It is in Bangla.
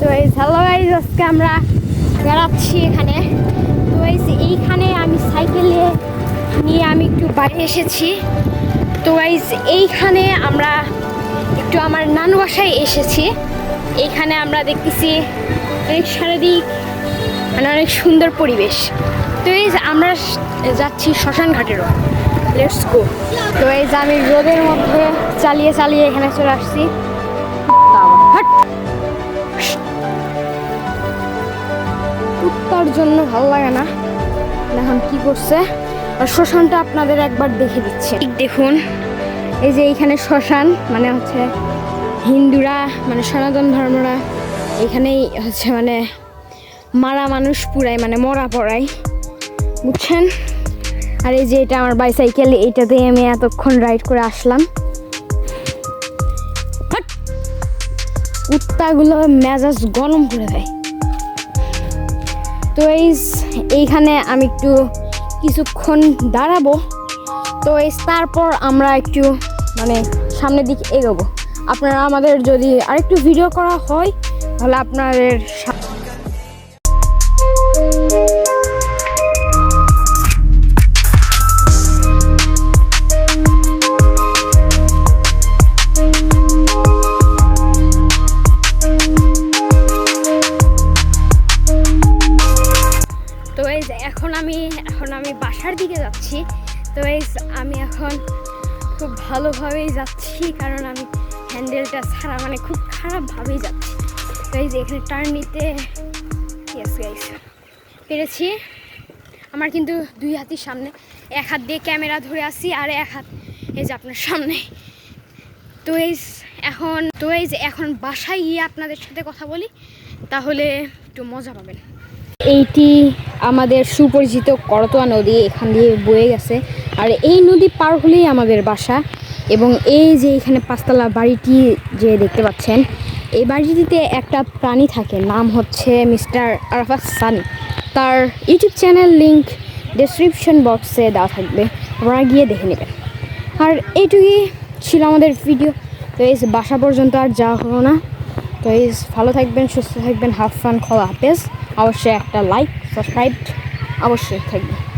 তো এই হ্যালো গাইজ আজকে আমরা বেড়াচ্ছি এখানে। তো এই এইখানে আমি সাইকেলে নিয়ে আমি একটু বাইরে এসেছি। তো গাইজ এইখানে আমরা একটু আমার নানু বাসায় এসেছি। এইখানে আমরা দেখতেছি অনেক সারাদিক মানে অনেক সুন্দর পরিবেশ। তো এই আমরা যাচ্ছি শ্মশান ঘাটেরও লেটস গো তো এই আমি রোদের মধ্যে চালিয়ে চালিয়ে এখানে চলে আসছি। কুত্তার জন্য ভালো লাগে না। এখন কি করছে? শ্মশানটা আপনাদের একবার দেখে দিচ্ছে। দেখুন, এই যে এইখানে শ্মশান মানে হচ্ছে হিন্দুরা মানে সনাতন ধর্মরা এখানেই হচ্ছে মানে মারা মানুষ পুরাই মানে মরা পড়াই। বুঝছেন? আর এই যে এটা আমার বাইসাইকেল এইটাতে আমি এতক্ষণ রাইড করে আসলাম। হাট! কুত্তাগুলো মেজাজ গরম করে দেয়। তো এই এইখানে আমি একটু কিছুক্ষণ দাঁড়াবো। তো এই তারপর আমরা একটু মানে সামনের দিকে এগোবো। আপনারা আমাদের যদি আরেকটু ভিডিও করা হয়, তাহলে আপনাদের তো এই এখন আমি এখন আমি বাসার দিকে যাচ্ছি। তো এই আমি এখন খুব ভালোভাবেই যাচ্ছি, কারণ আমি হ্যান্ডেলটা ছাড়া মানে খুব খারাপভাবেই যাচ্ছি। তো এই যে, এখানে টার্ন নিতে পেরেছি। আমার কিন্তু দুই হাতির সামনে, এক হাত দিয়ে ক্যামেরা ধরে আসি আর এক হাত, এই যে আপনার সামনে। তো এই এখন, তো এই যে, এখন বাসায় গিয়ে আপনাদের সাথে কথা বলি, তাহলে একটু মজা পাবেন। এইটি আমাদের সুপরিচিত করতোয়া নদী, এখান দিয়ে বয়ে গেছে। আর এই নদী পার হলেই আমাদের বাসা এবং এই যে এখানে পাঁচতলা বাড়িটি যে দেখতে পাচ্ছেন, এই বাড়িটিতে একটা প্রাণী থাকে, নাম হচ্ছে মিস্টার আরাফাত সানি। তার ইউটিউব চ্যানেল লিংক ডেসক্রিপশন বক্সে দেওয়া থাকবে, আপনারা গিয়ে দেখে নেবেন। আর এইটুকুই ছিল আমাদের ভিডিও। তো এই বাসা পর্যন্ত আর যাওয়া হলো না। তো এই ভালো থাকবেন, সুস্থ থাকবেন, হাফ ফান খোলা হাফেজ। অবশ্যই একটা লাইক সাবস্ক্রাইব অবশ্যই থাকবে